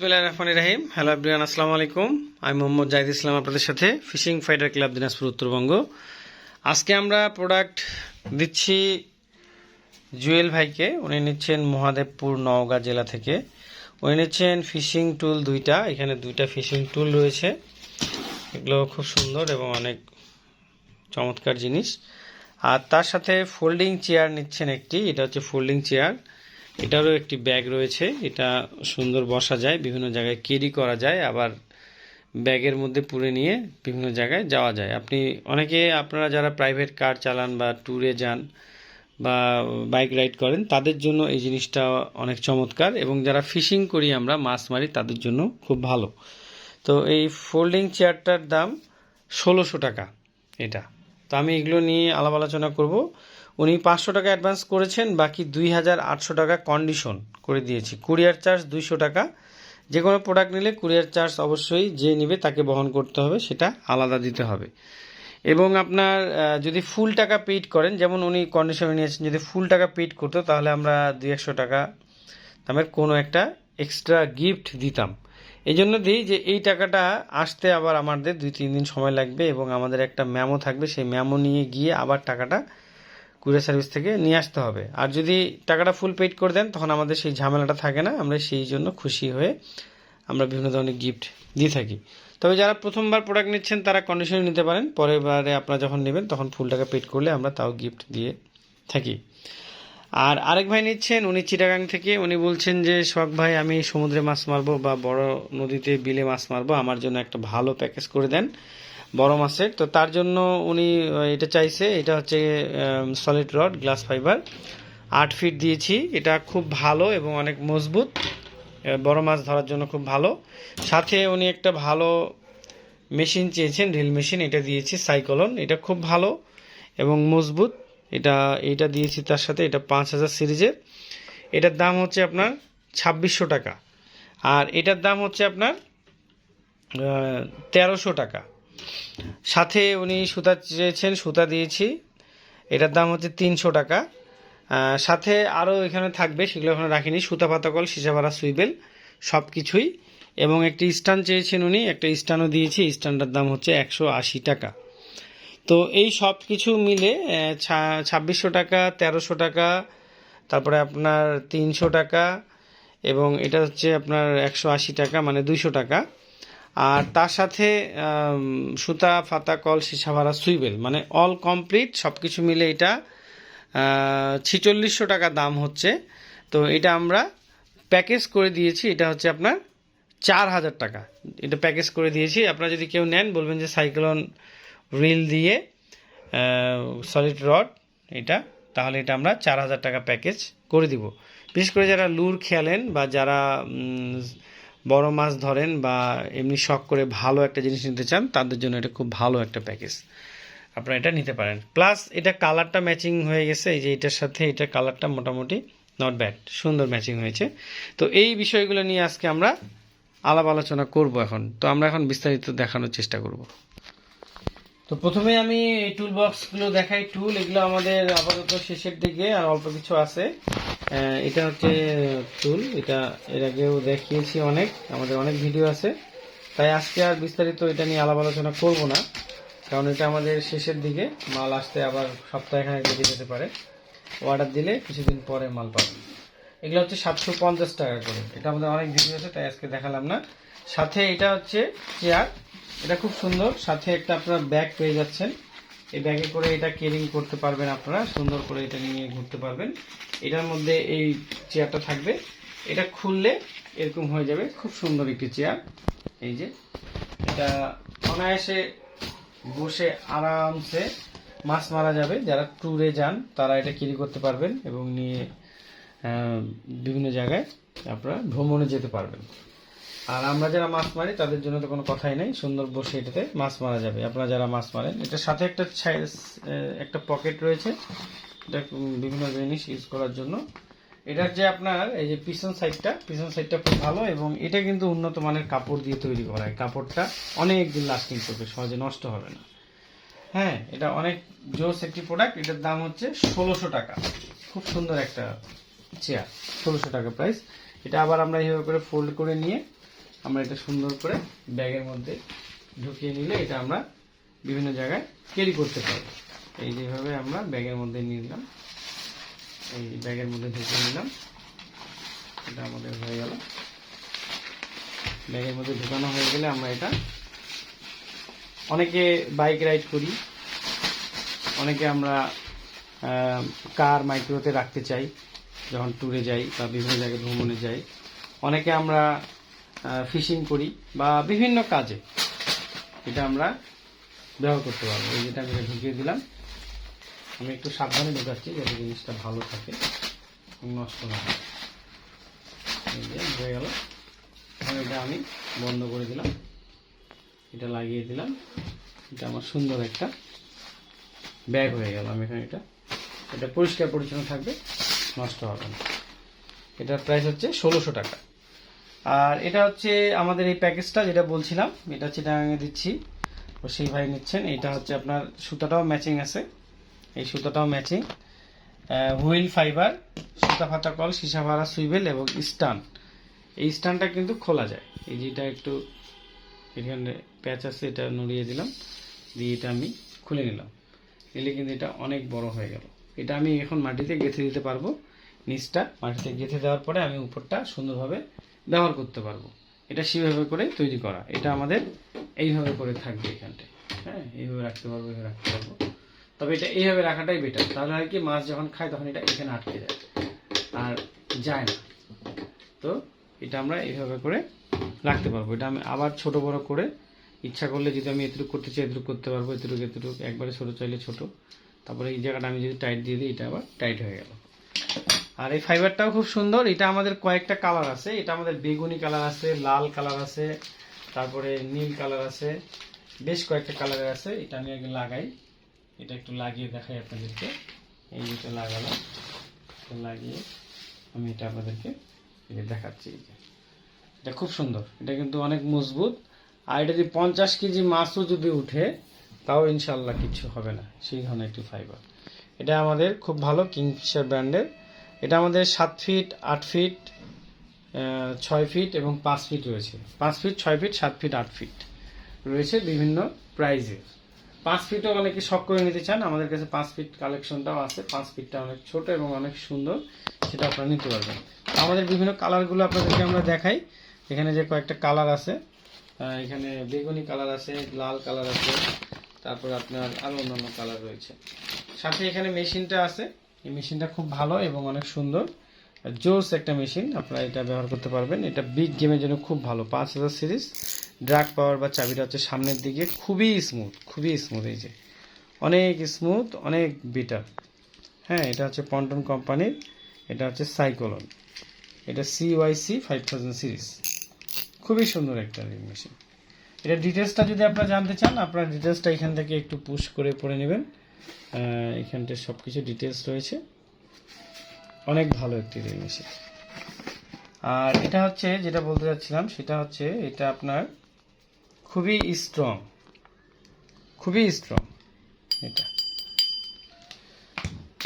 রাহিম। Hello আব্রিয়ান আসসালামু আলাইকুম। আমি মোহাম্মদ জাহিদ ইসলাম, আপনাদের সাথে fishing fighter club Dinajpur, Uttarbanga. আজকে আমরা প্রোডাক্ট দিচ্ছি জুয়েল ভাইকে। উনি নিচ্ছেন মহাদেবপুর নওগাঁ জেলা থেকে। উনি নিচ্ছেন ফিশিং টুল দুইটা। এখানে দুইটা ফিশিং টুল রয়েছে। এগুলো খুব সুন্দর এবং অনেক চমৎকার জিনিস। আর তার সাথে ফোল্ডিং চেয়ার নিচ্ছেন একটি। এটা হচ্ছে ফোল্ডিং চেয়ার। এটারও একটি ব্যাগ রয়েছে। এটা সুন্দর বসা যায়, বিভিন্ন জায়গায় ক্যারি করা যায়, আবার ব্যাগের মধ্যে পুরে নিয়ে বিভিন্ন জায়গায় যাওয়া যায়। আপনি অনেকে, আপনারা যারা প্রাইভেট কার চালান বা ট্যুরে যান বা বাইক রাইড করেন, তাদের জন্য এই জিনিসটা অনেক চমৎকার এবং যারা ফিশিং করি আমরা, মাছ মারি, তাদের জন্য খুব ভালো। তো এই ফোল্ডিং চেয়ারটার দাম ষোলোশো টাকা এটা। তো আমি এগুলো নিয়ে আলাপ আলোচনা করব। উনি পাঁচশো টাকা অ্যাডভান্স করেছেন, বাকি দুই হাজার আটশো টাকা কন্ডিশন করে দিয়েছি। কুরিয়ার চার্জ দুইশো টাকা। যে কোনো প্রোডাক্ট নিলে কুরিয়ার চার্জ অবশ্যই যে নেবে তাকে বহন করতে হবে, সেটা আলাদা দিতে হবে। এবং আপনার যদি ফুল টাকা পেইড করেন, যেমন উনি কন্ডিশনে নিয়েছেন, যদি ফুল টাকা পেইড করতো, তাহলে আমরা দুই একশো টাকা দামের কোনো একটা এক্সট্রা গিফট দিতাম। এই জন্য দিই যে এই টাকাটা আসতে আবার আমাদের দুই তিন দিন সময় লাগবে এবং আমাদের একটা ম্যামো থাকবে, সেই ম্যামো নিয়ে গিয়ে আবার টাকাটা কুরিয়ার সার্ভিস থেকে নিয়ে আসতে হবে। আর যদি টাকাটা ফুল পেড করে দেন, তখন আমাদের সেই ঝামেলাটা থাকে না। আমরা সেই জন্য খুশি হয়ে আমরা বিভিন্ন ধরনের গিফট দিয়ে থাকি। তবে যারা প্রথমবার প্রোডাক্ট নিচ্ছেন, তারা কন্ডিশনে নিতে পারেন। পরের বারে আপনারা যখন নেবেন, তখন ফুল টাকা পেড করলে আমরা তাও গিফট দিয়ে থাকি। আর আরেক ভাই নিচ্ছেন, উনি চিটাগাং থেকে। উনি বলছেন যে শখ ভাই, আমি সমুদ্রে মাছ মারবো বা বড় নদীতে বিলে মাছ মারবো, আমার জন্য একটা ভালো প্যাকেজ করে দেন। বড় মাছের। তো তার জন্য উনি এটা চাইছে, এটা হচ্ছে সলিড রড গ্লাস ফাইবার আট ফিট দিয়েছি। এটা খুব ভালো এবং অনেক মজবুত। বড় মাছ ধরার জন্য খুব ভালো। সাথে উনি একটা ভালো মেশিন চেয়েছেন ড্রিল মেশিন এটা দিয়েছি সাইকলন এটা খুব ভালো এবং মজবুত। এটা এইটা দিয়েছি তার সাথে, এটা পাঁচ হাজার সিরিজের। এটার দাম হচ্ছে আপনার ছাব্বিশশো টাকা। আর এটার দাম হচ্ছে আপনার তেরোশো টাকা। সাথে উনি সুতা চেয়েছেন, সুতা দিয়েছি। এটার দাম হচ্ছে তিনশো টাকা। সাথে আরও এখানে থাকবে, সেগুলো এখানে রাখিনি, সুতা পাতাকল সিসাভাড়া সুইবেল সব কিছুই এবং একটি স্ট্যান্ড চেয়েছেন উনি, একটা স্ট্যান্ডও দিয়েছি স্ট্যান্ডের দাম হচ্ছে একশো আশি টাকা। তো এই সব কিছু মিলে ছাব্বিশশো টাকা, তেরোশো টাকা, তারপরে আপনার তিনশো টাকা, এবং এটা হচ্ছে আপনার একশো আশি টাকা মানে দুইশো টাকা। আর তার সাথে সুতা, ফাতা, কল সীসা ভাড়া সুইবেল মানে অল কমপ্লিট সব কিছু মিলে এটা ছিচল্লিশশো টাকা দাম হচ্ছে। তো এটা আমরা প্যাকেজ করে দিয়েছি, এটা হচ্ছে আপনার চার হাজার টাকা। এটা প্যাকেজ করে দিয়েছি। আপনারা যদি কেউ নেন, বলবেন যে সাইক্লোন রিল দিয়ে সলিড রড এটা, তাহলে এটা আমরা চার হাজার টাকা প্যাকেজ করে দিব। বিশেষ করে যারা লুর খেলেন বা যারা বড় মাছ ধরেন বা এমনি শখ করে ভালো একটা জিনিস নিতে চান, তাদের জন্য এটা খুব ভালো একটা প্যাকেজ আপনারা এটা নিতে পারেন। প্লাস এটা কালারটা ম্যাচিং হয়ে গেছে, এই যে এটার সাথে এটা কালারটা মোটামুটি নট ব্যাড সুন্দর ম্যাচিং হয়েছে। তো এই বিষয়গুলো নিয়ে আজকে আমরা আলাপ আলোচনা করব এখন। তো আমরা এখন বিস্তারিত দেখানোর চেষ্টা করব। তো প্রথমে আমি এই টুল বক্সগুলো দেখাই। টুল এগুলো আমাদের আপাতত শেষের দিকে আর অল্প কিছু আছে। এটা হচ্ছে টুল এটা এর আগেও দেখিয়েছি অনেক। আমাদের অনেক ভিডিও আছে। তাই আজকে আর বিস্তারিত এটা নিয়ে আলাপ আলোচনা করব না, কারণ এটা আমাদের শেষের দিকে। মাল আসতে আবার সপ্তাহখানেক লেগে যেতে পারে। অর্ডার দিলে কিছুদিন পরে মাল পাবেন। এগুলো হচ্ছে সাতশো পঞ্চাশ টাকা করে। এটা আমাদের অনেক ভিডিও আছে, তাই আজকে দেখালাম না। সাথে এটা হচ্ছে চেয়ার। এটা খুব সুন্দর। সাথে একটা আপনারা ব্যাগ পেয়ে যাচ্ছেন। এই ব্যাগে করে এটা কেরিং করতে পারবেন আপনারা, সুন্দর করে এটা নিয়ে ঘুরতে পারবেন। এটার মধ্যে এই চেয়ারটা থাকবে। এটা খুললে এরকম হয়ে যাবে, খুব সুন্দর একটি চেয়ার। এই যে, এটা অনায়াসে বসে আরামসে মাছ মারা যাবে। যারা ট্যুরে যান, তারা এটা ক্যারি করতে পারবেন এবং নিয়ে বিভিন্ন জায়গায় আপনারা ভ্রমণে যেতে পারবেন। আর আমরা যারা মাছ মারি, তাদের জন্য তো কোনো কথাই নেই। সুন্দর বসে এটাতে মাছ মারা যাবে। আপনারা যারা মাছ মারেন, এটার সাথে একটা একটা পকেট রয়েছে। এটা বিভিন্ন জিনিস ইউজ করার জন্য। এটার যে আপনার, এই যে পিছন সাইডটা পিছন সাইডটা খুব ভালো এবং এটা কিন্তু উন্নত মানের কাপড় দিয়ে তৈরি করা। হয় কাপড়টা অনেক দিন লাস্টিং করবে, সহজে নষ্ট হবে না। হ্যাঁ এটা অনেক জোস একটি প্রোডাক্ট এটার দাম হচ্ছে ষোলোশো টাকা। খুব সুন্দর একটা চেয়ার ষোলোশো টাকা প্রাইস এটা আবার আমরা এইভাবে করে ফোল্ড করে নিয়ে আমরা এটা সুন্দর করে ব্যাগের মধ্যে ঢুকিয়ে নিলে এটা আমরা বিভিন্ন জায়গায় ক্যারি করতে পারব। এই যেভাবে আমরা ব্যাগের মধ্যে নিলাম, এই ব্যাগের মধ্যে ঢুকিয়ে নিলাম, এটা আমাদের হয়ে গেল। ব্যাগের মধ্যে ঢুকানো হয়ে গেলে আমরা এটা অনেকে বাইক রাইড করি, অনেকে আমরা কার মাইক্রোতে রাখতে চাই, যখন ট্যুরে যাই বা বিভিন্ন জায়গায় ভ্রমণে যাই। অনেকে আমরা ফিশিং করি বা বিভিন্ন কাজে। এটা আমরা ব্যবহার করতে পারব। এই যেটা আমি ঢুকিয়ে দিলাম, আমি একটু সাবধানে ঢুকাচ্ছি যাতে জিনিসটা ভালো থাকে নষ্ট না হয়। হয়ে গেল। এটা আমি বন্ধ করে দিলাম। এটা লাগিয়ে দিলাম। এটা আমার সুন্দর একটা ব্যাগ হয়ে গেল। আমি এখানে এটা এটা পরিষ্কার পরিচ্ছন্ন থাকবে, নষ্ট হবে না। এটার প্রাইস হচ্ছে ষোলোশো টাকা। আর এটা হচ্ছে আমাদের এই প্যাকেজটা যেটা বলছিলাম, এটা হচ্ছে চিটাগাঙে দিচ্ছি। তো সেই ভাই নিচ্ছেন এটা হচ্ছে আপনার সুতাটাও ম্যাচিং আছে। এই সুতাটাও ম্যাচিং হুইল ফাইবার সুতা ফাতা কল, সীসা ভাড়া, সুইবেল এবং স্টান। এই স্টানটা কিন্তু খোলা যায়। এই যেটা একটু এখানে প্যাচ আছে, এটা নড়িয়ে দিলাম, দিয়ে এটা আমি খুলে নিলাম। নিলে কিন্তু এটা অনেক বড় হয়ে গেল। এটা আমি এখন মাটিতে গেঁথে দিতে পারব। নিচটা মাটিতে গেঁথে দেওয়ার পরে আমি উপরটা সুন্দরভাবে ব্যবহার করতে পারব। এটা সেভাবে করে তৈরি করা। এটা আমাদের এইভাবে করে থাকবে এখানটায়। হ্যাঁ এইভাবে রাখতে পারব, এইভাবে রাখতে পারব। তবে এটা এইভাবে রাখাটাই বেটার তাহলে হয় কি, মাছ যখন খায় তখন এটা এখানে আটকে যায় আর যায় না। তো এটা আমরা এইভাবে করে রাখতে পারব। এটা আমি আবার ছোট বড় করে ইচ্ছা করলে যদি আমি এতটুকু করতে চাই এতটুকু করতে পারব, এতটুকু এতটুকু। একবারে ছোট চাইলে ছোট। তারপরে এই জায়গাটা আমি যদি টাইট দিয়ে দিই, এটা আবার টাইট হয়ে গেল। আর এই ফাইবারটাও খুব সুন্দর। এটা আমাদের কয়েকটা কালার আছে। এটা আমাদের বেগুনি কালার আছে, লাল কালার আছে, তারপরে নীল কালার আছে, বেশ কয়েকটা কালারের আছে। এটা আমি আগে লাগাই। এটা একটু লাগিয়ে দেখাই আপনাদেরকে। এই যেটা লাগালাম। লাগিয়ে আমি এটা আপনাদেরকে দেখাচ্ছি। যে এটা খুব সুন্দর। এটা কিন্তু অনেক মজবুত। আর এটা যদি পঞ্চাশ কেজি মাছও যদি উঠে, তাও ইনশাল্লাহ কিছু হবে না। সেই ধরনের একটি ফাইবার এটা আমাদের খুব ভালো কিংফিশার ব্র্যান্ডের এটা আমাদের সাত ফিট আট ফিট ছয় ফিট এবং পাঁচ ফিট রয়েছে। পাঁচ ফিট ছয় ফিট সাত ফিট আট ফিট রয়েছে বিভিন্ন প্রাইজের পাঁচ ফিটও অনেকে শখ করে নিতে চান। আমাদের কাছে পাঁচ ফিট কালেকশনটাও আছে। পাঁচ ফিটটা অনেক ছোট এবং অনেক সুন্দর। সেটা আপনারা নিতে পারবেন। আমাদের বিভিন্ন কালারগুলো আপনাদেরকে আমরা দেখাই। এখানে যে কয়েকটা কালার আছে এখানে বেগুনি কালার আছে, লাল কালার আছে, তারপর আপনার আরও অন্যান্য কালার রয়েছে। সাথে এখানে মেশিনটা আছে। এই মেশিনটা খুব ভালো এবং অনেক সুন্দর। জোস একটা মেশিন, আপনারা এটা ব্যবহার করতে পারবেন। এটা বিগ গেমের জন্য খুব ভালো। পাঁচ হাজার সিরিজ, ড্রাগ পাওয়ার বা চাবিটা হচ্ছে সামনের দিকে। খুবই স্মুথ খুবই স্মুথ এই যে। অনেক স্মুথ অনেক বিটার হ্যাঁ এটা হচ্ছে পন্টন কোম্পানির, এটা হচ্ছে সাইকোলন এটা সিওয়াইসি ফাইভ থাউজেন্ড সিরিজ খুবই সুন্দর একটা মেশিন। এটা ডিটেলসটা যদি আপনারা জানতে চান, আপনারা ডিটেলসটা এখান থেকে একটু পুশ করে পড়ে নেবেন। আহ, এখানটায় সব কিছু ডিটেলস রয়েছে। অনেক ভালো একটি মেশিন আর এটা হচ্ছে যেটা বলতে যাচ্ছিলাম সেটা হচ্ছে এটা আপনার খুবই স্ট্রং খুবই স্ট্রং এটা।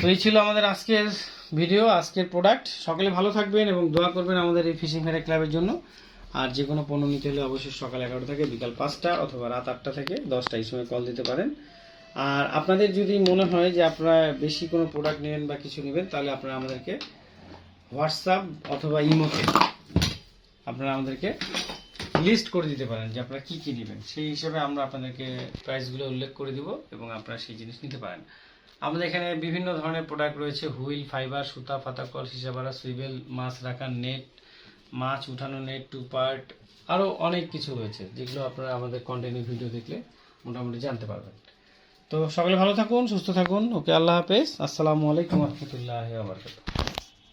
তো এই ছিল আমাদের আজকের ভিডিও আজকের প্রোডাক্ট সকলে ভালো থাকবেন এবং দোয়া করবেন আমাদের এই ফিশিং ফেয়ার ক্লাবের জন্য। আর যে কোনো পণ্য নিতে হলে অবশ্যই সকাল এগারোটা থেকে বিকাল পাঁচটা অথবা রাত আটটা থেকে দশটা এই সময় কল দিতে পারেন। আর আপনাদের যদি মনে হয় যে আপনারা বেশি কোনো প্রোডাক্ট নেবেন বা কিছু নেবেন, তাহলে আপনারা আমাদেরকে হোয়াটসঅ্যাপ অথবা ইমোতে আপনারা আমাদেরকে লিস্ট করে দিতে পারেন যে আপনারা কী কী নেবেন। সেই হিসেবে আমরা আপনাদেরকে প্রাইসগুলো উল্লেখ করে দিব এবং আপনারা সেই জিনিস নিতে পারেন। আমাদের এখানে বিভিন্ন ধরনের প্রোডাক্ট রয়েছে, হুইল, ফাইবার, সুতা ফাতাকল সিসাবাড়া, সুইবেল, মাছ রাখার নেট, মাছ উঠানো নেট, টু পার্ট আরও অনেক কিছু রয়েছে, যেগুলো আপনারা আমাদের কন্টিনিউ ভিডিও দেখলে মোটামুটি জানতে পারবেন। তো সকলে ভালো থাকুন সুস্থ থাকুন। ওকে আল্লাহ হাফেজ। আসসালামু আলাইকুম রহমতুল্লাহ